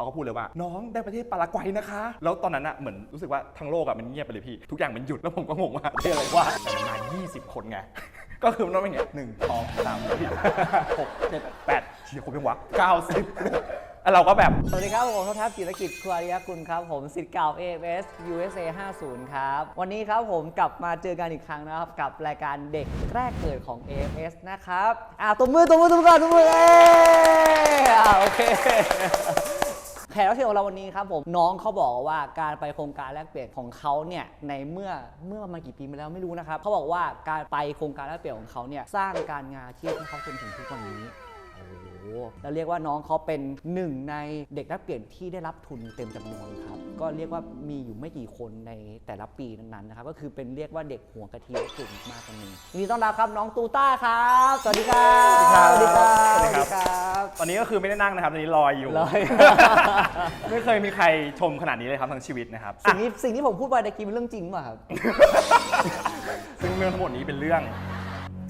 เขาก็พูดเลยว่า น้องได้ประเทศปารากวัยนะคะ แล้วตอนนั้นอะเหมือนรู้สึกว่าทั้งโลกอะมันเงียบไปเลยพี่ ทุกอย่างมันหยุดแล้วผมก็งงว่าประเทศอะไรวะแต่มันมา 20 คนไง ก็คือมันต้องเป็นอย่างเงี้ยหนึ่งสองสามสี่หกเจ็ดแปดเชียร์ครบยังวะเก้าสิบเราก็แบบ สวัสดีครับ ผมททัพจิรกิจครัวริยกุลครับ ผมสิทธิ์เก่า AFS USA 50 ครับ วันนี้ครับผมกลับมาเจอกันอีกครั้งนะครับ กับรายการเด็กแรกเกิดของ AFS นะครับ อ่าตัวมือตัวมือตัวมือก่อนตัวมือเอ้ยอ่าโอเค แขกรับเชิญของเราวันนี้ครับผมน้องเขาบอกว่าการไปโครงการแลกเปลี่ยนของเขาเนี่ยในเมื่อเมื่อประมาณกี่ปีมาแล้วไม่รู้นะครับเขาบอกว่าการไปโครงการแลกเปลี่ยนของเขาเนี่ยสร้างการงานอาชีพให้เขาจนถึงทุกวันนี้ เรียกว่าน้องเขาเป็นหนึ่งในเด็กนักเปลี่ยนที่ได้รับทุนเต็มจำนวนครับ ก็เรียกว่ามีอยู่ไม่กี่คนในแต่ละปีนั้นๆนะครับ ก็คือเป็นเรียกว่าเด็กหัวกะทิเก่งมากคนหนึงยินดีต้อนรับครับน้องตูต้าครับ สวัสดีครับ สวัสดีครับ สวัสดีครับตอนนี้ก็คือไม่ได้นั่งนะครับตอนนี้ลอยอยู่เลยไม่เคยมีใครชมขนาดนี้เลยครับทั้งชีวิตนะครับ สิ่งนี้สิ่งที่ผมพูดไปตะกี้เป็นเรื่องจริงป่ะครับซึ่งเรื่องทั้งหมดนี้เป็นเรื่อง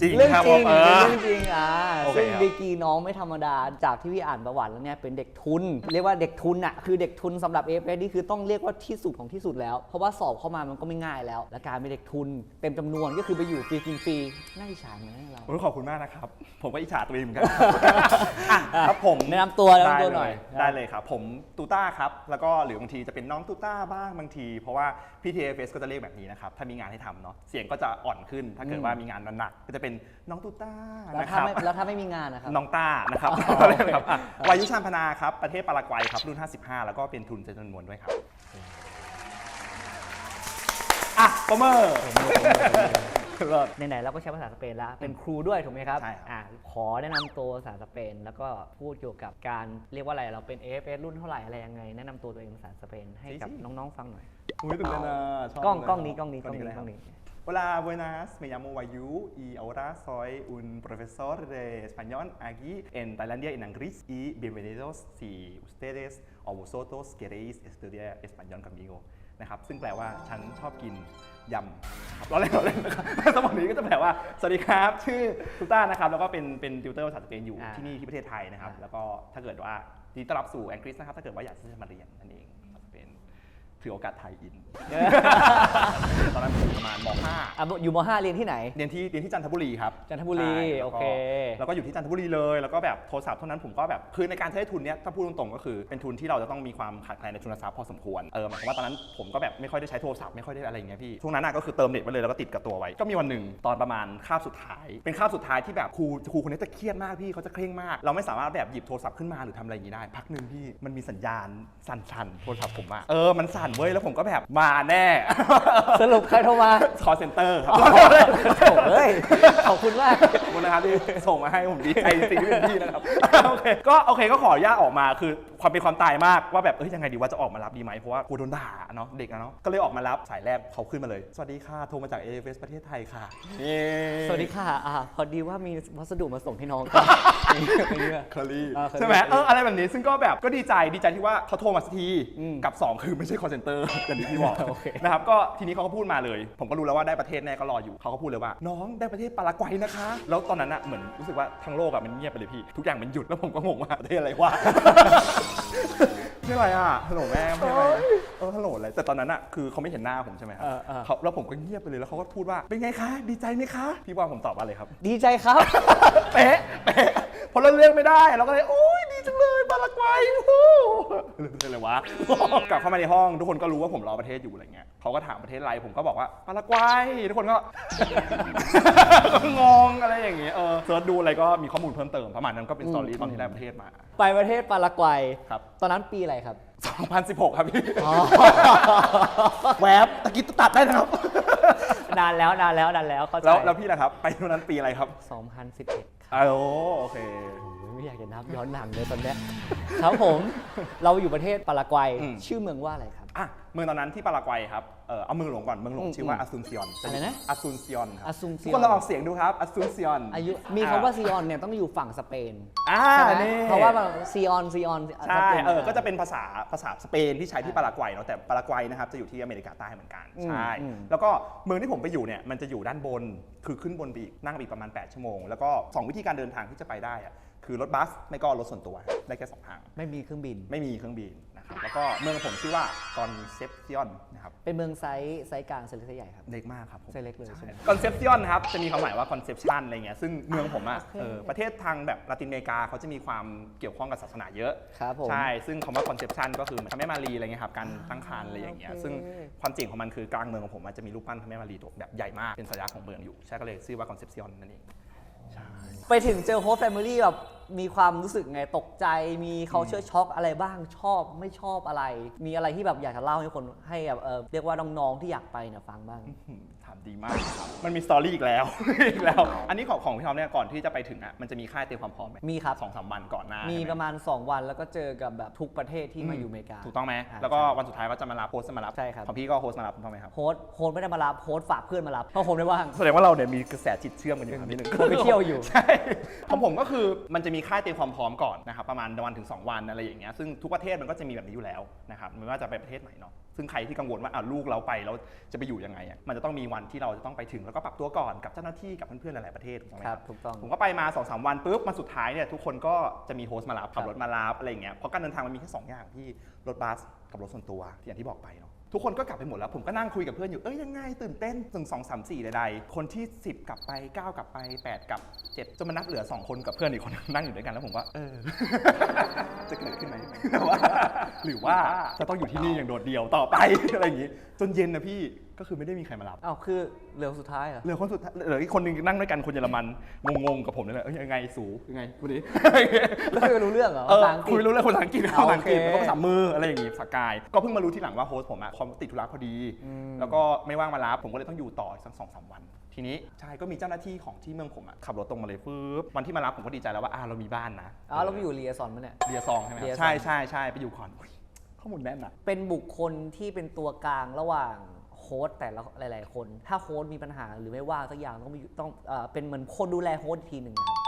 จริงเรื่องครับจริงผมเอเป็นอเรื่องจริงอ่าโอเคซึ่งครับ ดีกรีน้องไม่ธรรมดาจากที่พี่อ่านประวัติแล้วเนี่ยเป็นเด็กทุน เรียกว่าเด็กทุนอะคือเด็กทุนสำหรับเอฟนี่คือต้องเรียกว่าที่สุดของที่สุดแล้ว เพราะว่าสอบเข้ามามันก็ไม่ง่ายแล้ว และการเป็นเด็กทุนเต็มจำนวนก็คือไปอยู่ฟรีกินฟรีน่าอิจฉาไหมเรา โอ้ยขอบคุณมากนะครับ ผมก็อิจฉาตัวเองเหมือนกันอะครับผมแนะนำตัวแนะนำตัวได้เลหน่อย ได้เลยครับ ผมตูต้าครับ แล้วก็หรือบางทีจะเป็นน้องตูต้าบ้างบางที เพราะว่าพี่ทีเอฟเอสก็จะเรียกแบบนี้นะครับ ถ้ามีงานให้ทำเนาะเสียงก็จะอ่อนขึ้น ถ้าเกิดว่ามีงานหนักๆก็จะเป็นน้องตูต้าแล้วนะคถ้ารับ ไม่แล้วถ้าไม่มีงานนะครับ น้องต้านะครับอ๋อเล่นครับอะวายุชานพนาครับ ประเทศปารากวัยครับรุ่น 55 แล้วก็เป็นทุนจำนวนด้วยครับอะปรบมือเลิศไหนๆเราก็ใช้ภาษาสเปนแล้วเป็นครูด้วยถูกไหมครับใช่ครับ อะขอแนะนำตัวภาษาสเปน แล้วก็พูดเกี่ยวกับการเรียกว่าอะไรเราเป็น AFS รุ่นเท่าไหร่อะไรยังไง แนะนำตัวตัวเองภาษาสเปนให้กับน้องๆฟังหน่อย อุ้ยตื่นเต้นนะชบกล้องเลยกล้องนี้กล้องนี้กล้องเลยนี้คกล้รับองนี้ Hola, buenas. Me llamo Wayu y ahora soy un profesor de español aquí en Tailandia en Inglés y bienvenidos si ustedes o vosotros queréis estudiar español conmigo นะครับซึ่งแปลว่าฉันชอบกินยำครับเราเล่นเราเล่นนะครับสมองนี้ก็จะแปลว่า สวัสดีครับ ชื่อตุต้านะครับ แล้วก็เป็นเป็นติวเตอร์ภาษาสเปนอยู่อ่าที่นี่ที่ประเทศไทยนะครับอ่าแล้วก็ถ้าเกิดว่าดีต้อนรับสู่อังกฤษนะครับ ถ้าเกิดว่าอยากที่จะมาเรียนนั่นเองภาษาสเปน ถือโอกาสไทยอิน ตอนนั้นผมประมาณม .5 อะอยู่ม .5 เรียนที่ไหนเรียนที่เรียนที่จันทบุรีครับจันทบุรีใช่แล้วก็โอเค แล้วก็อยู่ที่จันทบุรีเลย แล้วก็แบบโทรศัพท์เท่านั้นผมก็แบบคือในการใช้ทุนเนี้ยถ้าพูดตรงๆก็คือเป็นทุนที่เราจะต้องมีความขาดแคลนในทุนทรัพย์พอสมควรเออหมายความว่าตอนนั้นผมก็แบบไม่ค่อยได้ใช้โทรศัพท์ไม่ค่อยได้อะไรอย่างเงี้ยพี่ช่วงนั้นน่ะก็คือเติมเน็ตไว้เลยแล้วก็ติดกับตัวไว้ก็มีวันหนึ่งตอนประมาณคาบสุดท้าย เป็นคาบสุดท้ายที่แบบครูครูคนนี้จะเครียดมากพี่เขาจะเคร่งมาก เราไม่สามารถแบบหยิบโทรศัพท์ขึ้นมาหรือทำอะไรอย่างงี้ได้ พักหนึ่งพี่มันมีสัญญาณสั่นๆโทรศัพท์ผมอะเออมันสั่นเว้ยแล้วผมก็แบบมาแน่ สรุปใครโทรมาคอเซ็นเตอร์ครับโอ้เฮ้ยขอบคุณมาก ขอบคุณนะครับที่ส่งมาให้ผมดีใจจริงๆที่เป็นพี่นะครับโอเคก็โอเคก็ขออนุญาตออกมาคือความเป็นความตายมากว่าแบบเอ้ยยังไงดีว่าจะออกมารับดีไหมเพราะว่ากลัวโดนด่าเนาะเด็กอะเนาะก็เลยออกมารับสายแรกเขาขึ้นมาเลย สวัสดีค่ะโทรมาจาก AFS ประเทศไทยค่ะเย้สวัสดีค่ะอ่าพอดีว่ามีวัสดุมาส่งให้น้องครับเป็นเรื่องเคอรี่อ่า Curly ใช่ไหมเอออะไรแบบนี้ซึ่งก็แบบก็ดีใจดีใจที่ว่าเขาโทรมาสักทีอืมกับ2คือไม่ใช่ call center อย่างที่พี่บอกโอเค นะครับก็ทีนี้เขาก็พูดมาเลย ผมก็รู้แล้วว่าได้ประเทศแน่ก็รออยู่เขาก็พูดเลยว่า น้องได้ประเทศปารากวัยนะคะ แล้วตอนนั้นอะเหมือนรู้สึกว่าทั้งโลกอะมันเงียบไปเลยพี่ ทุกอย่างมันหยุดแล้วผมก็งงว่าประเทศอะไรวะ นี่อะไรอะฮัลโหลแม่ไม่อะไรเออฮัลโหลอะไรแต่ตอนนั้นอะคือเขาไม่เห็นหน้าผมใช่ไหมครับเออเออ เขาแล้วผมก็เงียบไปเลยแล้วเขาก็พูดว่าเป็นไงคะ ดีใจไหมคะ พี่ว่าผมตอบว่าอะไรครับ ดีใจครับ เป๊ะเป๊ะพอเราเลือกไม่ได้เราก็เลยโอ้ยดีจังเลยปารากวัยโอ้โหเรื่องอะไรวะ กลับเข้ามาในห้อง ทุกคนก็รู้ว่าผมรอประเทศอยู่อะไรเงี้ยเขาก็ถามประเทศอะไรผมก็บอกว่าปารากวัยทุกคนก็ ก็งงอะไรอย่างเงี้ยเออเสิร์ชดูอะไรก็มีข้อมูลเพิ่มเติมประมาณนั้นก็เป็นสตอรี่ตอนที่ได้ประเทศมา ไปประเทศปารากวัย ครับ ตอนนั้นปีอะไรครับ 2016 ครับพี่แวบตะกี้ตัดได้นะครับ นานแล้วนานแล้วนานแล้วเข้าใจแล้วแล้วพี่ล่ะครับ ไปตอนนั้นปีอะไรครับ2011ครับอ้าวโอเคโอ้ยไม่อยากจะนับย้อนหลังเลยตอนเนี้ยครับผมเราอยู่ประเทศปารากวัย อืม ชื่อเมืองว่าอะไรครับ อะเมืองตอนนั้นที่ปารากวัยครับเออเอาเมืองหลวงก่อนเมืองหลวงอืมชื่อว่าอืมอาซุนซิออนอะไรนะอาซุนซิออนครับ Asunción ทุกคนลองออกเสียงดูครับอาซุนซิออนอายุมีคำว่าซีออนเนี่ยต้องอยู่ฝั่งสเปนอ่าใช่ไหมนี่เพราะว่าซีออนซีออนใช่เออก็จะเป็นภาษาภาษาสเปนที่ใช้ที่ปารากวัยเนาะแต่ปารากวัยนะครับจะอยู่ที่อเมริกาใต้เหมือนกันอืมใช่อืมแล้วก็เมืองที่ผมไปอยู่เนี่ยมันจะอยู่ด้านบนคือขึ้นบนไปอีกนั่งไปอีกประมาณ 8 ชั่วโมง แล้วก็สองวิธีการเดินทางที่จะไปได้อะคือคือรถบัสไม่ก็รถส่วนตัวได้แค่สองทาง ไม่มีเครื่องบิน ไม่มีเครื่องบินนะครับ แล้วก็เมืองผมชื่อว่ากอนเซปซิออนนะครับ เป็นเมืองไซส์ไซส์กลางไซส์เล็กไซส์ใหญ่ครับ เล็กมากครับผมไซส์เล็กเลยใช่ไหม คอนเซปซิออนครับ จะมีความหมายว่าคอนเซปชันอะไรเงี้ย ซึ่งเมืองผมอะโอเค เออประเทศทางแบบลาตินอเมริกาเขาจะมีความเกี่ยวข้องกับศาสนาเยอะ ครับผม ใช่ ซึ่งคำว่า conception ก็คือเหมือนพระแม่มารีอะไรเงี้ยครับ การตั้งครรภ์อะไรอย่างเงี้ย โอเค ซึ่งความจริงของมันคือกลางเมืองของผมมันจะมีรูปปั้นพระแม่มารีตัวแบบใหญ่มาก เป็นสัญลักษณ์ของเมืองอยู่ ใช่ก็เลยชื่อว่า conception นั่นเอง ใช่ไปถึงเจอโฮสต์แฟมิลี่แบบมีความรู้สึกไงตกใจมีเขาเชื่อช็อกอะไรบ้างชอบไม่ชอบอะไร มีอะไรที่แบบอยากจะเล่าให้คนให้แบบเออเรียกว่าน้องๆที่อยากไปเนี่ยฟังบ้างอืมถามดีมากครับมันมีสตอรี่อีกแล้ว อีกแล้ว อันนี้ของของพี่ทอมเนี่ยก่อนที่จะไปถึงอะมันจะมีค่ายเตรียมความพร้อมไหมมีครับ สองสามวันก่อนหน้ามีใช่ไหประมาณ 2 วันแล้วก็เจอกับแบบทุกประเทศที่มาอยู่อเมริกา ถูกต้องไหมอ่าแล้วก็ใช่วันสุดท้ายก็จะมารับโฮสต์มารับใช่ครับ ของพี่ก็โฮสต์มารับถูกต้องไหมครับโฮสต์โฮสต์ไม่ได้มารับโฮสต์ฝากเพื่อนมารับเพราะโฮสต์ไม่ว่าง แสดงว่าเราเนี่ยมีกระแสจิตเชื่อมกันอยู่ครับนิดนึงผมไปเที่ยวอยู่ ใช่ของผมก็คือมันจะมีค่ายเตรียมความพร้อมก่อนนะครับประมาณวันถึง2วันอะไรอย่างเงี้ยซึ่งทุกประเทศมันก็จะมีแบบนี้อยู่แล้วนะครับไม่ว่าจะไปประเทศไหนเนาะซึ่งใครที่กังวลว่าอะลูกเราไปแล้วจะไปอยู่ยังไงอะมันจะต้องมีวันที่เราจะต้องไปถึงแล้วก็ปรับตัวก่อนกับเจ้าหน้าที่กับเพื่อนๆหลายๆประเทศถูกไหมคครัรับบถูกต้องผมก็ไปมา2อสวันปุ๊บมาสุดท้ายเนี่ยทุกคนก็จะมีโฮสต์มารับขับครับรถมารับอะไรอย่างเงี้ยเพราะการเดินทางมันมีแค่สองอย่างที่รถบัสกับรถส่วนตัวอย่างที่บอกไปเนาะ ทุกคนก็กลับไปหมดแล้ว ผมก็นั่งคุยกับเพื่อนอยู่เอ้ยยังไงตื่นเต้นถึงสองสามสี่ใดๆคนที่ 10 กลับไป 9 กลับไป 8 กลับ7จนมานับเหลือ 2 คนกับเพื่อนอีกคนนั่งอยู่ด้วยกันแล้วผมก็เออ จะเกิดขึ้นไหมแต่ว่าหรือว่าจะต้องอยู่ที่นี่อย่างโดดเดี่ยวต่อไปอะไรอย่างนี้ จนเย็นนะพี่ ก็คือไม่ได้มีใครมารับ อ้าวคือเหลือสุดท้ายเหรอ เหลือคนสุดท้ายเหลืออีกคนหนึงนั่งด้วยกันคนเยอรมันงงๆกับผมนี่แหละเอ้ยยังไงสูยังไงวันนี้แล้วคุยรู้เรื่องเหรอเออภาษาอังกฤษ คุยรู้เรื่องภาษาอังกฤษอ๋อภาษาอังกฤษโอเคแล้วก็ภาษามืออะไรอย่างงี้สกาย ก็เพิ่งมารู้ทีหลังว่าโฮสต์ผมอะคอมติดธุระพอดี อืม แล้วก็ไม่ว่างมารับผมก็เลยต้องอยู่ต่ออีกสักสองสามวัน ทีนี้ใช่ก็มีเจ้าหน้าที่ของที่เมืองผมอะขับรถตรงมาเลยปึ๊บวันที่มารับผมก็ดีใจแล้วว่าอ่าเรามีบ้านนะอ๋อเราไปอยู่เรียซอนมั้ยเนี่ย เรียซองใช่ไหมคเรียรับซอง ใช่ใช่ใช่ไปอยู่ก่อนอุ๊ยข้อมูลแน่นอะ เป็นบุคคลที่เป็นตัวกลางระหว่างโค้ดแต่ละหลาย ๆ คน ถ้าโค้ดมีปัญหาหรือไม่ว่างสักอย่างต้องมีต้องเอ่อเป็นเหมือนคนดูแลโค้ดอีกทีหนึ่งนะครับ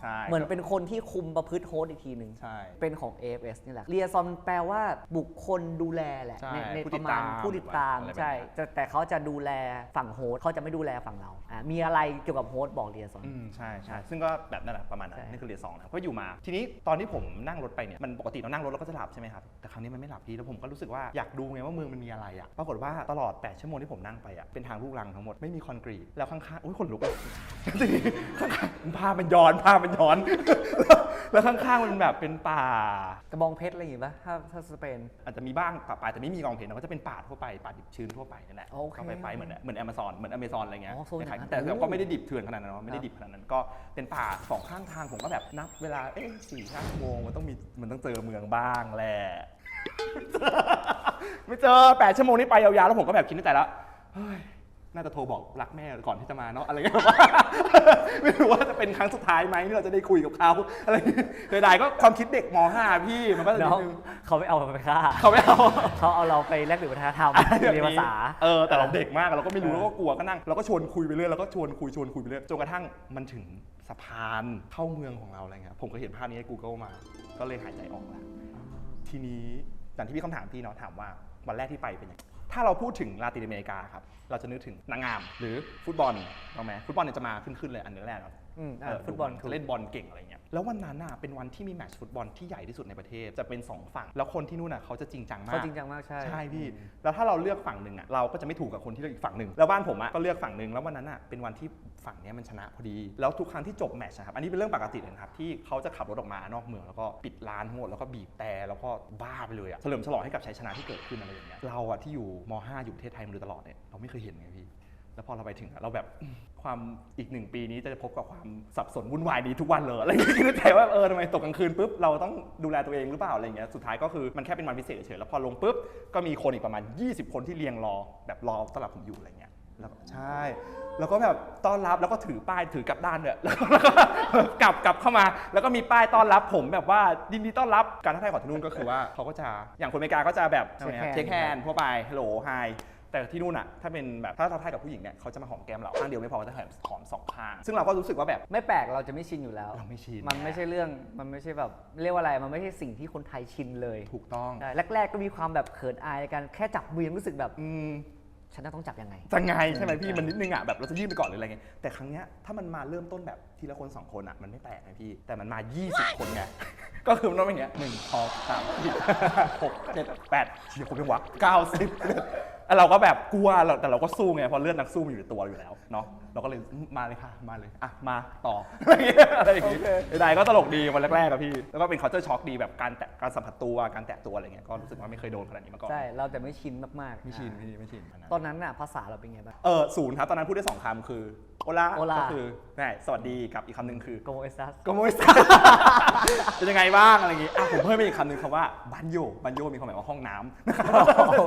ใช่ เหมือนเป็นคนที่คุมประพฤติโค้ดอีกทีหนึ่ง ใช่ เป็นของ AFS นี่แหละ เรียซอนแปลว่าบุคคลดูแลแหละใช่ในในผู้ปติระดมาตาณมผู้ติดตามอะไรแบบใช่นั้น แต่แต่เขาจะดูแลฝั่งโฮสต์เขาจะไม่ดูแลฝั่งเราอะมีอะไรเกี่ยวกับโฮสต์บอกเรียซอน อืมใช่ใช่ซึ่งก็แบบนั่นแหละประมาณนั้นใช่นี่คือเรียนสองนะก็อยู่มาทีนี้ตอนที่ผมนั่งรถไปเนี่ยมันปกติเรานั่งรถเราก็จะหลับใช่ไหมครับแต่ครั้งนี้มันไม่หลับพี่แล้วผมก็รู้สึกว่าอยากดูไงว่าเมืองมันมีอะไรอะปรากฏว่าตลอด8ชั่วโมงที่ผมนั่งไปอะเป็นทางลูกรังทั้งหมดไม่มีคอนกรีตแล้วข้างๆอุ้ยขนลุกเลยทีนี้ข้างๆภาพมันย้อนภาพมันย้อน แล้วข้างๆมันแบบเป็นป่า กระบองเพชรอะไรอย่างงี้ป่ะถ้าถ้าสเปน อาจจะมีบ้างป่าปลายแต่ไม่มีกองเพลนะก็จะเป็นป่าทั่วไปป่าดิบชื้นทั่วไปนั่นแหละโอเคก็ไปไปเหมือนเหมือนแอมะซอนเหมือนอเมซอนอะไรเงี้ยอ๋อโซนอย่างนั้นคล้ายๆแต่แต่ก็โอ้ไม่ได้ดิบเถื่อนขนาดนั้นเนอะไม่ได้ดิบขนาดนั้นก็เป็นป่าสองข้างทางผมก็แบบนับเวลาเอ๊ะสี่ห้าชั่วโมงมันต้องมีมันต้องเจอเมืองบ้างแหละ ไม่เจอแปดชั่วโมงนี้ไปยาวๆแล้วผมก็แบบคิดในใจแล้วเฮ้ย น่าจะโทรบอกรักแม่ก่อนที่จะมาเนาะอะไรเงี้ย ไม่รู้ว่าจะเป็นครั้งสุดท้ายไหมที่เราจะได้คุยกับเขาอะไรเงี้ยเสียดายก็ความคิดเด็กม .5 พี่มันก็จะแล้นิวดนึง เขาไม่เอาไปฆ่าเขาไม่เอา เขาเอาเราไปแลกเปลี่ยนวัฒนธรรมเรียนภาษา เออแต่เราเด็กมากเราก็ไม่รู้เออเราก็กลัวก็นั่งเราก็ชวนคุยไปเรื่อยเราก็ชวนคุยชวนคุยไปเรื่อยจนกระทั่งมันถึงสะพานเข้าเมืองของเราอะไรเงี้ยผมก็เห็นภาพนี้ใน Google มา ก็เลยหายใจออกแล้วทีนี้อย่างที่พี่คำถามพี่เนาะถามว่าวันแรกที่ไปเป็นยังไง ถ้าเราพูดถึงลาตินอเมริกาครับ เราจะนึกถึงนางงาม หรือฟุตบอลถูกไหมฟุตบอลเนี่ยจะมาขึ้นๆเลยอันดับแรกเนาะอืมเออะอ ฟุตบอลจะเล่นบอลเก่งอะไรเงี้ยแล้ววันนั้นน่ะเป็นวันที่มีแมตช์ฟุตบอลที่ใหญ่ที่สุดในประเทศจะเป็นสองฝั่ง แล้วคนที่นู่นน่ะเขาจะจริงจังมากเขาจริงจังมากใช่ใช่พี่แล้วถ้าเราเลือกฝั่งหนึ่งอะเราก็จะไม่ถูกกับคนที่เลือกอีกฝั่งหนึ่งแล้วบ้านผมอะก็เลือกฝั่งหนึ่งแล้ววันนั้นอะเป็นวันที่ฝั่งเนี้ยมันชนะพอดีแล้วทุกครั้งที่จบแมตช์นะครับอันนี้เป็นเรื่องปกติเลยนะครับที่เขาจะขับรถออกมานอกเมืองแล้วก็ปิดร้านทั้งหมดแล้วก็บีบแต่แล้วก็บ้าไปเลยอะเฉลิมฉลองให้กับชัยชนะที่เกิดขึ้นอะไรอย่างเงี้ยเราอะที่อยู่ม .5 อยู่ประเทศไทยมาโดยตลอดเนี่ยเราไม่เคยเห็นไงพี่ แล้วพอเราไปถึงอะเราแบบความอีกหนึ่งปีนี้จะพบกับความสับสนวุ่นวายนี้ทุกวันเลยอะไรอย่างเงี้ยคิดในใจว่าเออทำไมตกกลางคืนปุ๊บเราต้องดูแลตัวเองหรือเปล่าอะไรอย่างเงี้ยสุดท้ายก็คือมันแค่เป็นวันพิเศษเฉยๆแล้วพอลงปุ๊บก็มีคนอีกประมาณ 20 คนที่เรียงรอแบบรอต้อนรับผมอยู่อะไรเงี้ยแล้วก็ใช่ แล้วก็แบบต้อนรับแล้วก็ถือป้ายถือกลับด้านเนี่ยแล้วก็แล้วก็กลับกลับเข้ามา แล้วก็มีป้ายต้อนรับผมแบบว่ายินดีต้อนรับการทักทายของที่นู่นก็คือว่าเขาก็จะอย่างคนอเมริกาก็จะแบบ Shake hand เช็คแฮนด์ทั่วไปฮัลโหลไฮ แต่ที่นู่นอะถ้าเป็นแบบถ้าเราทายกับผู้หญิงเนี่ยเขาจะมาหอมแก้มเราข้างเดียวไม่พอก็จะหอมสองข้าง ซึ่งเราก็รู้สึกว่าแบบไม่แปลกเราจะไม่ชินอยู่แล้ว เราไม่ชินมันไม่ใช่เรื่องมันไม่ใช่แบบเรียกว่าอะไรมันไม่ใช่สิ่งที่คนไทยชินเลยถูกต้องใช่แรก ๆ ก็มีความแบบเขินอายในการแค่จับมือยังรู้สึกแบบอืมฉันน่าต้องจับยังไงจะไงใช่ไหมพี่มันนิดนึงอะแบบเราจะยื่นไปก่อนหรืออะไรเงี้ยแต่ครั้งเนี้ยถ้ามันมาเริ่มต้นแบบทีละคนสองคนอะมันไม่แปลกนะพี่ แต่มันมา 20 คนไงก็คือมันต้องเป็นอย่างเงี้ยหนึ่งสองสามสี่ห้าหกเจ็ดแปดเชี่ยคนเป็นวะเก้าสิบแล้ว เราก็แบบกลัวเราแต่เราก็สู้ไงเพราะเลือดนักสู้มันอยู่ในตัวเราอยู่แล้วเนาะเราก็เลยมาเลยค่ะมาเลยอะมาต่อ อะไรอย่างเงี้ยใดๆก็ตลกดีวันแรกๆอะพี่แล้วก็เป็น culture shock ดีแบบการแตะการสัมผัสตัวการแตะตัวอะไรเงี้ยก็รู้สึกว่าไม่เคยโดนขนาดนี้มาก่อนใช่ เราจะไม่ชินมากๆไม่ชินอ่าพี่ไม่ชินตอนนั้นน่ะภาษาเราเป็นไงบ้าง เออศูนย์ครับตอนนั้นพูดได้สองคำคือ โอลาโอลาก็คือแม่สวัสดีกับอีกคำหนึ่งคือโกโมเอสตัส โกโมสตาเป็นยังไงบ้างอะไรอย่างงี้อะผมเพิ่มไปอีกคำหนึ่งคำว่าบันโยบันโยมีความหมายว่าห้องน้ำนะครับ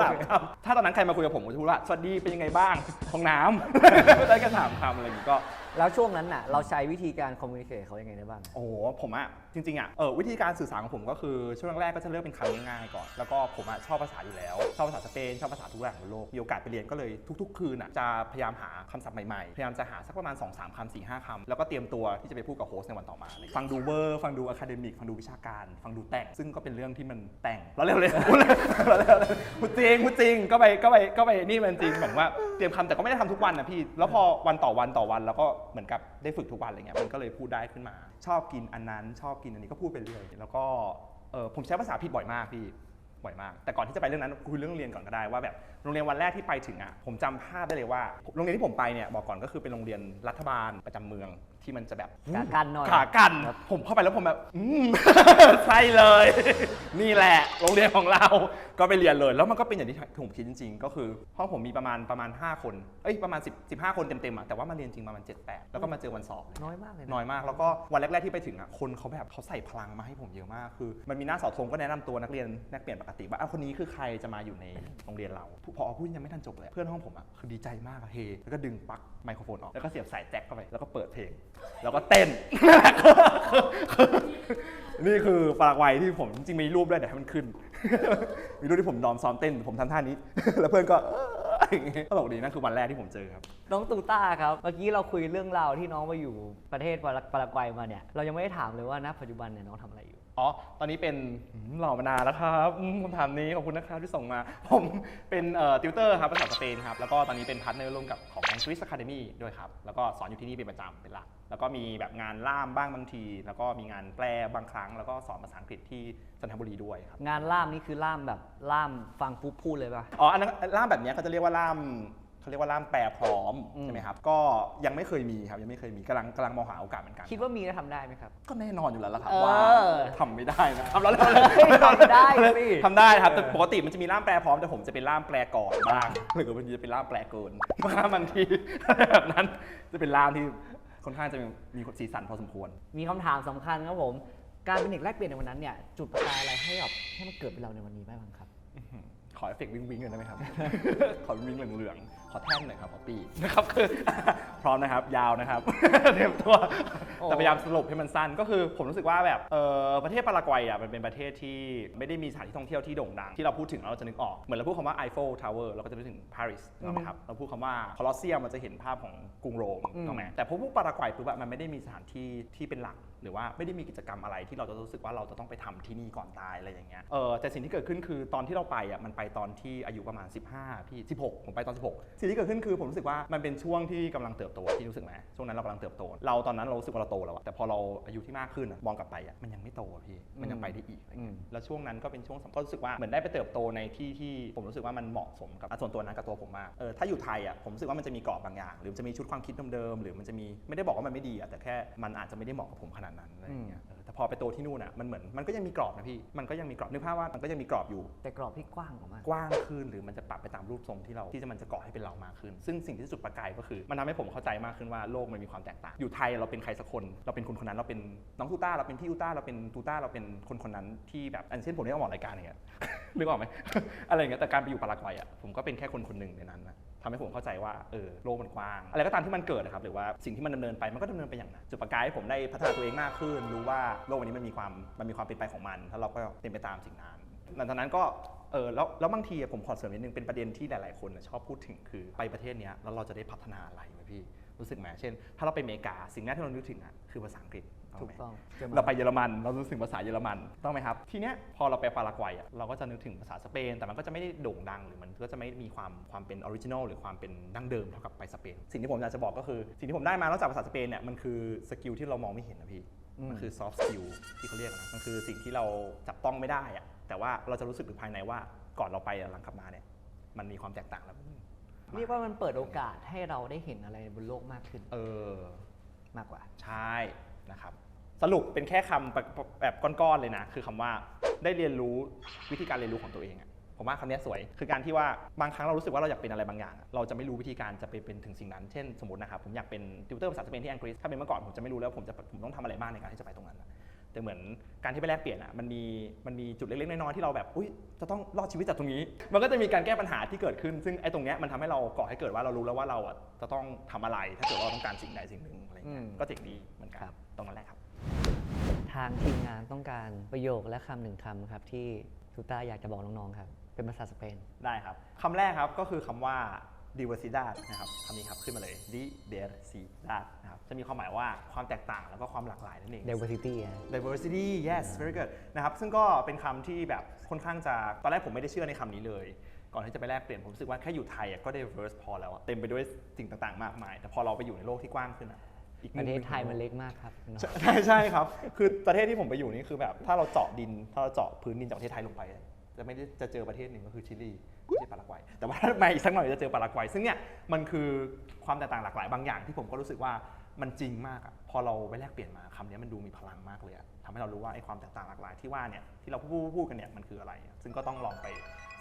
สามคำถ้าตอนนั้นใครมาคุยกับผมผมจะพูดว่าสวัสดีเป็นยังไงบ้างห้องน้ำได้แค่สามคำอะไรอย่างงี้ก็ แล้วช่วงนั้นน่ะ เราใช้วิธีการคอมมูนิเคชเขายังไงได้บ้าง โอ้โหผมอะจริงๆอะเออวิธีการสื่อสารของผมก็คือช่วงแรกๆก็จะเลือกเป็นคำง่ายๆก่อน แล้วก็ผมอะชอบภาษาอยู่แล้ว ชอบภาษาสเปนชอบภาษาทุกอย่งบนโลกมีโอกาสไปเรียนก็เลยทุก ๆ คืนอะจะพยายามหาคำศัพท์ใหม่ๆ พยายามจะหาสักประมาณ 2 3คำ4 5คำแล้วก็เตรียมตัวที่จะไปพูดกับโฮสต์ในวันต่อมาเลยฟังดูเวอร์ฟังดูอะคาเดมิกฟังดูวิชาการ ฟังดูแต่ง ซึ่งก็เป็นเรื่องที่มันแต่งเราเร็วเลยพูดเลยเราเร็วเลยพูดจริงพูดจริงก็ไปก็ไปก็ไปนี่มันจริงเหมือนว่าเตรียมคำแต่ก็ไม่ได้ทำทุกวันนะพี่แล้วพอวันต่อวันต่อวันแล้วก็เหมือนกับได้ฝึกทุกวันอะไรเงี้ยมันก็เลยพูดได้ขึ้นมา ชอบกินอันนั้นชอบกินอันนี้ก็พูดไปเรื่อยแล้วก็เออผมใช้ภาษาผิดบ่อยมากพี่บ่อยมาก แต่ก่อนที่จะไปเรื่องนั้นคุยเรื่องเรียนก่อนก็ได้ว่าแบบโรงเรียนวันแรกที่ไปถึงอะผมจำภาพได้เลยว่า โรงเรียนที่ผมไปเนี่ยบอกก่อนก็คือเป็นโรงเรียนรัฐบาลประจำเมือง ที่มันจะแบบขากันหน่อยขากัน ผมเข้าไปแล้วผมแบบ อืม ใช่เลย นี่แหละ โรงเรียนของเรา ก็ไปเรียนเลย แล้วมันก็เป็นอย่างที่ผมคิดจริง ๆ ก็คือห้องผมมีประมาณประมาณ 5 คน เอ้ยประมาณ10 15 คนเต็มๆอะแต่ว่ามาเรียนจริงประมาณ7 8แล้วก็มาเจอวันสอบน้อยมากเลยนะน้อยมาก แล้วก็วันแรกๆที่ไปถึงอะคนเขาแบบเขาใส่พลังมาให้ผมเยอะมากคือ มันมีหน้าเสาธงก็แนะนำตัวนักเรียนนักเปลี่ยนปกติว่าอ้าวคนนี้คือใครจะมาอยู่ในโรงเรียนเราพอพูดยังไม่ทันจบเลยเพื่อนห้องผมอะคือดีใจมากอะเฮแล้วก็ดึงปลั๊กไมโครโฟนออกแล้วก็เสียบสายแจ็คเข้าไปแล้วก็เปิดเพลงแล้วก็เต้น นี่คือปารากวัยที่ผมจริงๆมีรูปด้วยเดี๋ยวให้มันขึ้น มีรูปที่ผมนอนซ้อมเต้น ผมทำท่านี้ แล้วเพื่อนก็อย่างงี้ตลกดีนั่นคือวันแรกที่ผมเจอครับ น้องตูต้าครับ เมื่อกี้เราคุยเรื่องราวที่น้องมาอยู่ประเทศปารปารากวัยมาเนี่ย เรายังไม่ได้ถามเลยว่าณปัจจุบันเนี่ยน้องทำอะไร อยู่อ๋อ ตอนนี้เป็นอืมหล่อมานานแล้วครับอืมคำถามนี้ขอบคุณนะครับที่ส่งมา ผมเป็นเอ่อติวเตอร์ครับภาษาสเปนครับ แล้วก็ตอนนี้เป็นพาร์ทเนอร์ร่วมกับของ English Academy ด้วยครับ แล้วก็สอนอยู่ที่นี่เป็นประจำเป็นหลัก แล้วก็มีแบบงานล่ามบ้างบางที แล้วก็มีงานแปลบางครั้ง แล้วก็สอนภาษาอังกฤษที่จันทบุรีด้วยครับ งานล่ามนี่คือล่ามแบบล่ามฟังปุ๊บพูดเลยป่ะ อ๋อ อันนั้นล่ามแบบเนี้ยเขาจะเรียกว่าล่าม เขาเรียกว่าล่ามแปลพร้อมอืม ใช่ไหมครับ ก็ยังไม่เคยมีครับยังไม่เคยมีกำลังกำลังมองหาโอกาสเหมือนกันคิดว่ามีแล้วทำได้ไหมครับ ก็แน่นอนอยู่แล้วละครับเออว่าทำไม่ได้นะครับแล้วทำได้สิ ทำได้ครับแต่ปกติมันจะมีล่ามแปลพร้อมแต่ผมจะเป็นล่ามแปลก่อนบ้างหรือบางทีจะเป็นล่ามแปลเกินบ้างบางทีแบบนั้นจะเป็นล่ามที่ค่อนข้างจะมีสีสันพอสมควร มีคำถามสำคัญครับผม การเป็นเด็กแรกเปลี่ยนในวันนั้นเนี่ย จุดประกายอะไรให้แบบให้มันเกิดเป็นเราในวันนี้บ้างครับ ขอเอฟเฟกต์วิงวิงเลยได้ไหมครับ ขอวิงวิงเหลืองๆ ขอแท่นหน่อยครับขอปีนะครับคือ พร้อมนะครับ ยาวนะครับ เตรียมตัวโอ้แต่พยายามสรุปให้มันสั้น ก็คือผมรู้สึกว่าแบบเออประเทศปารากวัยอะมันเป็นประเทศที่ไม่ได้มีสถานที่ท่องเที่ยวที่โด่งดัง ที่เราพูดถึงแล้วเราจะนึกออก เหมือนเราพูดคำว่า Eiffel Tower เราก็จะนึกถึงปารีสนะครับ เราพูดคำว่าคอลอสเซียมมันจะเห็นภาพของกรุงโรมอืมถูกไหมแต่พอพวกปารากวัยปุ๊บอะมันไม่ได้มีสถานที่ที่เป็นหลัก หรือว่าไม่ได้มีกิจกรรมอะไรที่เราจะรู้สึกว่าเราจะต้องไปทำที่นี่ก่อนตายอะไรอย่างเงี้ยเออแต่สิ่งที่เกิดขึ้นคือตอนที่เราไปอะมันไปตอนที่อายุประมาณ 15 พี่ 16 ผมไปตอน 16 สิ่งที่เกิดขึ้นคือผมรู้สึกว่ามันเป็นช่วงที่กำลังเติบโตพี่รู้สึกไหมช่วงนั้นเรากำลังเติบโต เราตอนนั้นเรารู้สึกว่าเราโตแล้วอะแต่พอเราอายุที่มากขึ้นอะมองกลับไปอะมันยังไม่โตอะพี่มันยังไปได้อีกอะไรเงี้ยอืมแล้วช่วงนั้นก็เป็นช่วงสำคัญก็รู้สึกว่าเหมือนได้ไปเติบโตในที่ที่ผมรู้สึกว่ามันเหมาะสมกับอะส่วนตัวนั้นกับตัวผมมากเออถ้าอยู่ไทยอะผมรู้สึกว่ามันจะมีกรอบบางอย่าง หรือมันจะมีชุดความคิดเดิมๆหรือมันจะมีไม่ได้บอกว่ามันไม่ดีอะแต่แค่มันอาจจะไม่ได้เหมาะกับผมขนาดนั้นอะไรอย่างเงี้ยเออแต่พอไปโตที่นู่นอะมันเหมือนมันก็ยังมีกรอบนะพี่ มันก็ยังมีกรอบนึกภาพว่ามันก็ยังมีกรอบอยู่ แต่กรอบที่กว้างออกมากกว้างขึ้นหรือมันจะปรับไปตามรูปทรงที่เราที่จะมันจะก่อให้เป็นเรามากขึ้น ซึ่งสิ่งที่จุดประกายก็คือ มันทำให้ผมเข้าใจมากขึ้นว่าโลกมันมีความแตกต่าง อยู่ไทยเราเป็นใครสักคน เราเป็นคนคนนั้นเราเป็นน้องตูต้าเราเป็นพี่ตูต้าเราเป็นตูต้าเราเป็นคนคนนั้นที่แบบอันเช่นผมเนี่ยออกรายการอย่างเงี้ยนึกออกไหมอะไรอย่างเงี้ยแต่การไปอยู่ปารากวัยอะผมก็เป็นแค่คนคนหนึ่งในนั้นนะ ทำให้ผมเข้าใจว่าเออโลกมันกว้าง อะไรก็ตามที่มันเกิดนะครับหรือว่าสิ่งที่มันดำเนินไปมันก็ดำเนินไปอย่างนั้นจุดประกายให้ผมได้พัฒนาตัวเองมากขึ้น รู้ว่าโลกวันนี้มันมีความมันมีความเป็นไปของมันแล้วเราก็เป็นไปตามสิ่งนั้นหลังจากนั้นก็เออแล้วแล้วบางทีผมขอเสริมนิดนึงเป็นประเด็นที่หลาย ๆ คนอะชอบพูดถึงคือไปประเทศนี้แล้วเราจะได้พัฒนาอะไรไหมพี่รู้สึกไหมเช่น ถ้าเราไปอเมริกาสิ่งแรกที่เรานึกถึงอะคือภาษาอังกฤษ ถูกต้องเจอมาเราไปเยอรมันเรารู้สึกภาษาเยอรมันต้องไหมครับ ทีเนี้ยพอเราไปปารากวัยอะเราก็จะนึกถึงภาษาสเปน แต่มันก็จะไม่ได้โด่งดังหรือมันก็จะไม่มีความความเป็นออริจินอลหรือความเป็นดั้งเดิมเท่ากับไปสเปน สิ่งที่ผมอยากจะบอกก็คือ สิ่งที่ผมได้มานอกจากภาษาสเปนเนี่ยมันคือสกิลที่เรามองไม่เห็นนะพี่อืมมันคือซอฟต์สกิลที่เขาเรียกนะมันคือสิ่งที่เราจับต้องไม่ได้อะแต่ว่าเราจะรู้สึกถึงภายในว่าก่อนเราไปอะหลังกลับมาเนี่ยมันมีความแตกต่างแล้วเรียกว่ามันเปิดโอกาสให้เราได้เห็นอะไรบนโลกมากขึ้น เออ มากกว่า ใช่ นะครับ สรุปเป็นแค่คำแบบแบบก้อนๆเลยนะ คือคำว่าได้เรียนรู้วิธีการเรียนรู้ของตัวเองอะผมว่าคำเนี้ยสวย คือการที่ว่าบางครั้งเรารู้สึกว่าเราอยากเป็นอะไรบางอย่างอะเราจะไม่รู้วิธีการจะไปเป็นถึงสิ่งนั้น เช่นสมมตินะครับ ผมอยากเป็นติวเตอร์ภาษาสเปนที่อังกฤษ ถ้าเป็นเมื่อก่อนผมจะไม่รู้แล้วผมจะผมต้องทำอะไรบ้างในการที่จะไปตรงนั้นอะแต่เหมือนการที่ไปแลกเปลี่ยนอะ มันมีมันมีจุดเล็กๆน้อยๆที่เราแบบ อุ้ยจะต้องรอดชีวิตจากตรงนี้ มันก็จะมีการแก้ปัญหาที่เกิดขึ้น ซึ่งไอ้ตรงเนี้ยมันทำให้เราก่อให้เกิดว่าเรารู้แล้วว่าเราอะจะต้องทำอะไร ถ้าเกิดว่าเราต้องการสิ่งใดสิ่งหนึ่งอะไรเงี้ยอืมก็เจ๋งดีเหมือนกัคนรับตรงนั้นแหละครับ ทางทีมงานต้องการประโยคและคำหนึ่งคำครับ ที่ทูต้าอยากจะบอกน้องๆครับ เป็นภาษาสเปน ได้ครับคำแรกครับก็คือคำว่า diversidad นะครับคำนี้ครับขึ้นมาเลย diversidad นะครับจะมีความหมายว่าความแตกต่างแล้วก็ความหลากหลายนั่นเอง diversity อะ diversity yes very good นะครับซึ่งก็เป็นคำที่แบบค่อนข้างจะตอนแรกผมไม่ได้เชื่อในคำนี้เลย ก่อนที่จะไปแลกเปลี่ยนผมรู้สึกว่าแค่อยู่ไทยอะก็ diverse พอแล้วอะเต็มไปด้วยสิ่งต่างๆ มากมาย แต่พอเราไปอยู่ในโลกที่กว้างขึ้นอะ อีกประเทศมุหงไทยมันเล็กมากครับน้องใช่ใช่ใช่ครับ คือประเทศที่ผมไปอยู่นี่คือแบบ ถ้าเราเจาะดิน ถ้าเราเจาะพื้นดินจากประเทศไทยลงไป จะไม่ได้จะเจอประเทศหนึ่งก็คือชิลีไม่ใช่ปารากวัย แต่ว่าถ้ามาอีกสักหน่อยจะเจอปารากวัย ซึ่งเนี่ยมันคือความแตกต่างหลากหลายบางอย่างที่ผมก็รู้สึกว่ามันจริงมากอะพอเราไปแลกเปลี่ยนมาคำนี้มันดูมีพลังมากเลยอะทำให้เรารู้ว่าไอ้ความแตกต่างหลากหลายที่ว่าเนี่ยที่เราพูดพูดกันเนี่ยมันคืออะไร ซึ่งก็ต้องลองไป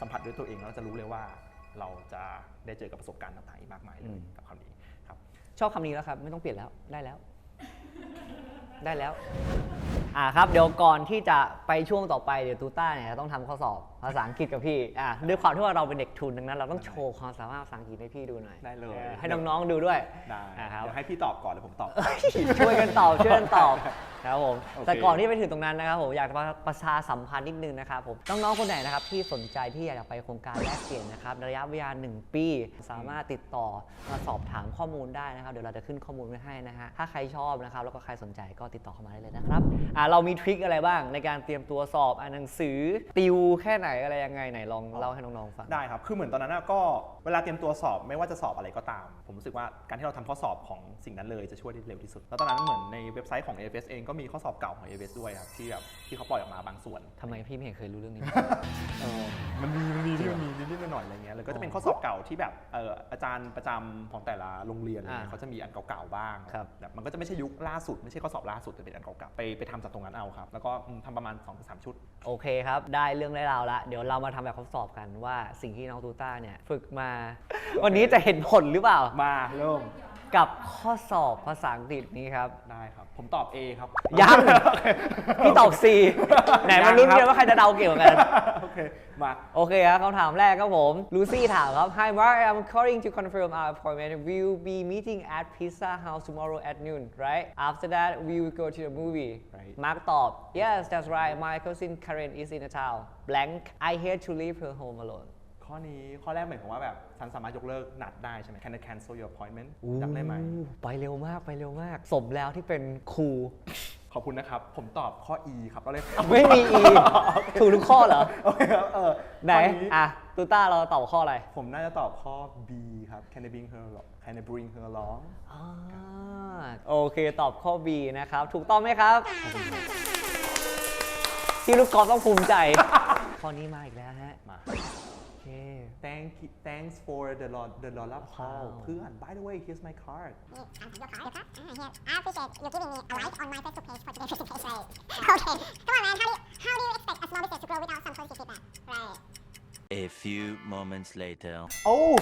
สัมผัสด้วยตัวเองแล้วจะรู้เลยว่า เราจะได้เจอกับประสบการณ์ต่างๆอีกมากมายเลอืยม กับคำนี้ครับ ชอบคำนี้แล้วครับ ไม่ต้องเปลี่ยนแล้วได้แล้ว ได้แล้ว อ่าครับ เดี๋ยวก่อนที่จะไปช่วงต่อไปเดี๋ยวตูต้าเนี่ยต้องทำข้อสอบภาษาอังกฤษกับพี่อ่าด้วยความที่ว่าเราเป็นเด็กทุนดังนั้น เราต้องโชว์ความสามารถภาษาอังกฤษให้พี่ดูหน่อยได้เลย ออให้น้องๆดูด้วย ได้นะครับ เดี๋ยวให้พี่ตอบก่อนแล้วผมตอบ ช่วยกันตอบช่วยกันตอบนะครับผมโอเค แต่ก่อนที่ไปถึงตรงนั้นนะครับผมอยากจะประชาสัมพันธ์นิดนึงนะครับผมน้องๆคนไหนนะครับที่สนใจที่อยากจะไปโครงการแลกเปลี่ยนนะครับระยะเวลา1ปี สามารถติดต่อมาสอบถามข้อมูลได้นะครับ เดี๋ยวเราจะขึ้นข้อมูลไว้ให้นะฮะถ้าใครชอบนะครับ แล้วก็ใครสนใจก็ติดต่อเข้ามาได้เลยนะครับอ่าเรามีทริคอะไรบ้างในการเตรียมตัวสอบอ่านหนังสือ ติวแค่ไหนอะไรยังไงไหนลองเล่าให้น้องๆฟัง ได้ครับ คือเหมือนตอนนั้นนะก็เวลาเตรียมตัวสอบไม่ว่าจะสอบอะไรก็ตาม ผมรู้สึกว่าการที่เราทำข้อสอบของสิ่งนั้นเลยจะช่วยได้เร็วที่สุด แล้วตอนนั้นเหมือนในเว็บไซต์ของ AFS เองก็มีข้อสอบเก่าของ AFS ด้วยครับที่แบบที่เขาปล่อยออกมาบางส่วน ทำไมพี่ไม่เห็นเคยรู้เรื่องนี้ เออมันมีมันมีที่มันมีนิดๆหน่อยๆอะไรเงี้ยเลยก็จะเป็นข้อสอบเก่าที่แบบเอออาจารย์ประจำของแต่ละโรงเรียนอะไรเงี้ยอ่าเขาจะมีอันเก่าๆบ้างครับ แบบมันก็จะไม่ใช่ยุคล่าสุดไม่ใช่ข้อสอบล่าสุดแต่เป็นอันเก่าๆไปไปทำจากตรงนั้นเอาครับ แล้วก็อืมทำประมาณ2-3ชุด โอเคครับ ได้เรื่องได้ราวละเดี๋ยวเรามาทำแบบทดสอบกันว่าสิ่งที่น้องตูต้าเนี่ย ฝึกมา วันนี้จะเห็นผลหรือเปล่า มาเริ่ม กับข้อสอบภาษาอังกฤษนี้ครับ ได้ครับ ผมตอบ A ครับ ยังโอเคพี่ตอบ C ไหนมาลุ้นกันว่าใครจะเดาเกี่ยวกัน โอเค มา โอเคครับคำถามแรกครับผมลูซี่ถามครับ Hi Mark I'm calling to confirm our appointment we will be meeting at Pizza House tomorrow at noon right after that we will go to the movie Right. Mark ตอบ Yes that's right my cousin Karen is in the town blank I hate to leave her home alone ข้อนี้ข้อแรกเหมือนกับว่าแบบฉันสามารถยกเลิกนัดได้ใช่ไหม Can I cancel your appointment จำได้ไหมอู้ไปเร็วมากไปเร็วมาก สมแล้วที่เป็นครู ขอบคุณนะครับ ผมตอบข้อ E ครับก็เลยไม่มี E ถูกทุกข้อเหรอ โอเคครับเออไหน ข้ออะตูต้าเราตอบข้ออะไร ผมน่าจะตอบข้อ B ครับ Can I bring her along Can I bring her along อ่าโอเคตอบข้อ B นะครับ ถูกต้องไหมครับ ที่ลูกกอล์ฟต้องภูมิใจ ข้อนี้มาอีกแล้วฮะ มาโอเค Thank you- thanks for the lo- the dollar call ว้าวเพื่อน by the way here's my card Your card? Your card? Ah, here. I appreciate you giving me a like on my Facebook page for today's presentation. Right. Okay. Come on, man. How do you how do you expect a small business to grow without some positive feedback? Right. A few moments later. oh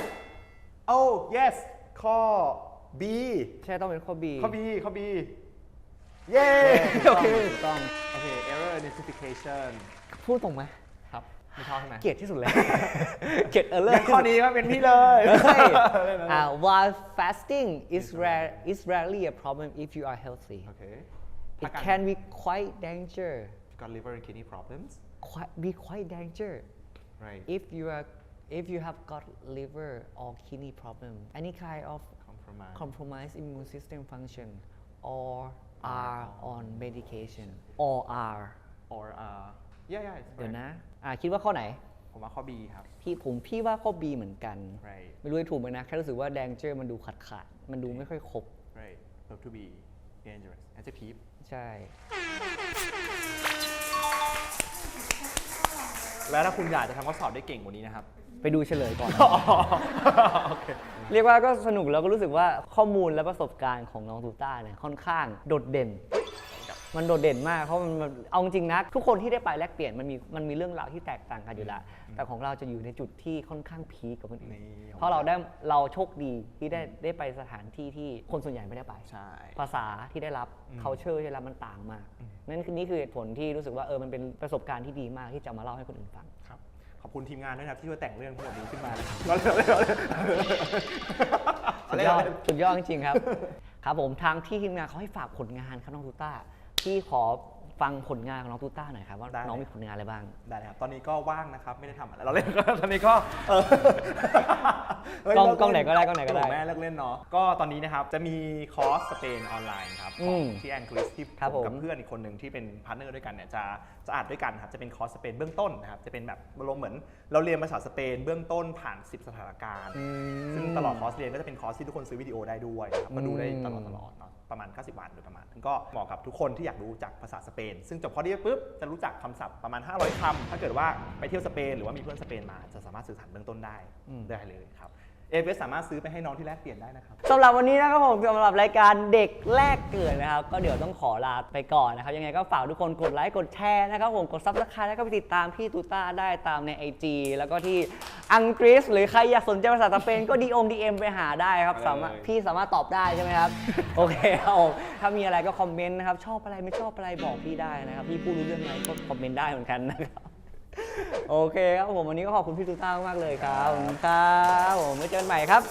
oh yes ข้อ B ใช่ต้องเป็นข้อ B ข้อ B ข้อ B เย้ถูโอกเคต้องถูกต้อง โอเค error identification พูดตรงไหมครับ ไม่ชอบใช่ไหม เกลียดที่สุดเลย เกลียดเออเล เรื่องข้อนี้ก็เป็นพี่เลย เฮ้ยอ่า while fasting is rare is rarely a problem if you are healthy โอเค it can be quite danger got liver and kidney problems quite be quite danger right if you are if you have got liver or kidney problem any kind of compromise compromised immune system function or are on medication or are or uh yeah yeah it's เดี๋ยว correct. นะ อ่าคิดว่าข้อไหน ผมว่าข้อ B ครับ พี่ผมพี่ว่าข้อ B เหมือนกัน right ไม่รู้จะถูกไหมนะแค่รู้สึกว่า danger มันดูขาดขาดๆมันดูไม่ค่อยครบ right verb to be dangerous adjective ใช่ แล้วถ้าคุณอยากจะทำข้อสอบได้เก่งกว่านี้นะครับ ไปดูเฉลยก่อนเรียกว่าก็สนุกแล้วก็รู้สึกว่าข้อมูลและประสบการณ์ของน้องตูต้าเนี่ยค่อนข้างโดดเด่น มันโดดเด่นมากเพราะมันมันเอาจริงๆนะทุกคนที่ได้ไปแลกเปลี่ยนมันมีมันมีเรื่องราวที่แตกต่างกันอยู่แล้วแต่ของเราจะอยู่ในจุดที่ค่อนข้างพีคกว่าคนอื่นนี่เพราะเราได้เราโชคดีที่ได้ได้ไปสถานที่ที่คนส่วนใหญ่ไม่ได้ไป ใช่ ภาษาที่ได้รับ culture ที่ได้รับมันต่างมากนั่นคือนี่คือเหตุผลที่รู้สึกว่าเออมันเป็นประสบการณ์ที่ดีมากที่จะมาเล่าให้คนอื่นฟัง ครับ ขอบคุณทีมงานด้วยนะครับที่ช่วยแต่งเรื่องทั้งหมดนี้ขึ้นมาสุดยอดสุดยอดจริงๆครับ ครับผมทางที่ทีมงานเขาให้ฝากผลงานครับน้องตูต้า พี่ขอฟังผลงานของน้องตูต้าหน่อยครับว่าได้ น้องมีผลงานอะไรบ้าง ได้เลยครับ ตอนนี้ก็ว่างนะครับ ไม่ได้ทำอะไรเราเล่น ตอนนี้ก็เออเฮ้ยกล้องเลิกล้องไหนก็ได้กล้องไหนก็ได้โแม่เลิกเล่นเนาะ ก็ตอนนี้นะครับ จะมีคอร์สสเปนออนไลน์ครับอืของมที่แอนกริสที่ครับผมกับผมเพื่อนอีกคนหนึ่งที่เป็นพาร์ทเนอร์ด้วยกันเนี่ยจะจะอัดด้วยกันครับ จะเป็นคอร์สสเปนเบื้องต้นนะครับ จะเป็นแบบลงเหมือน เราเรียนภาษาสเปนเบื้องต้นผ่าน 10 สถานการณ์ ซึ่งตลอดคอร์สเรียนก็จะเป็นคอร์สที่ทุกคนซื้อวิดีโอได้ด้วยนะครับก็ดูได้ตลอดตลอดเนาะประมาณ 90 วันโดยประมาณก็เหมาะกับทุกคนที่อยากรู้จักภาษาสเปน ซึ่งจบคอร์สนี้ปุ๊บจะรู้จักคำศัพท์ประมาณ 500คำถ้าเกิดว่าไปเที่ยวสเปน หรือว่ามีเพื่อนสเปนมาจะสามารถสื่อสารเบื้องต้นได้ได้เลยครับ เอเสามารถซื้อไปให้น้องที่แลกเปลี่ยนได้นะครับ สำหรับวันนี้นะครับผมสำหรับรายการเด็กแรกเกิดนะครับ ก็เดี๋ยวต้องขอลาไปก่อนนะครับ ยังไงก็ฝากทุกคนกดไลค์กดแชร์นะครับผมกดซับสไครต์แล้วก็ไปติดตามพี่ตูต้าได้ตามใน IG แล้วก็ที่อังกฤษหรือใครอยากสนใจภาษาสเปนก็ดีอมดีเอ็มไปหาได้ครับสามารถเลยพี่สามารถตอบได้ใช่ไหมครับ โอเคครับผมถ้ามีอะไรก็คอมเมนต์นะครับชอบอะไรไม่ชอบอะไรบอกพี่ได้นะครับพี่พูดรู้เรื่องอะไรก็คอมเมนต์ได้เหมือนกันนะครับ โอเคครับผมวันนี้ก็ขอบคุณพี่ตูต้ามากเลยครับขอบคุณครับผมไว้เจอกันใหม่ครับ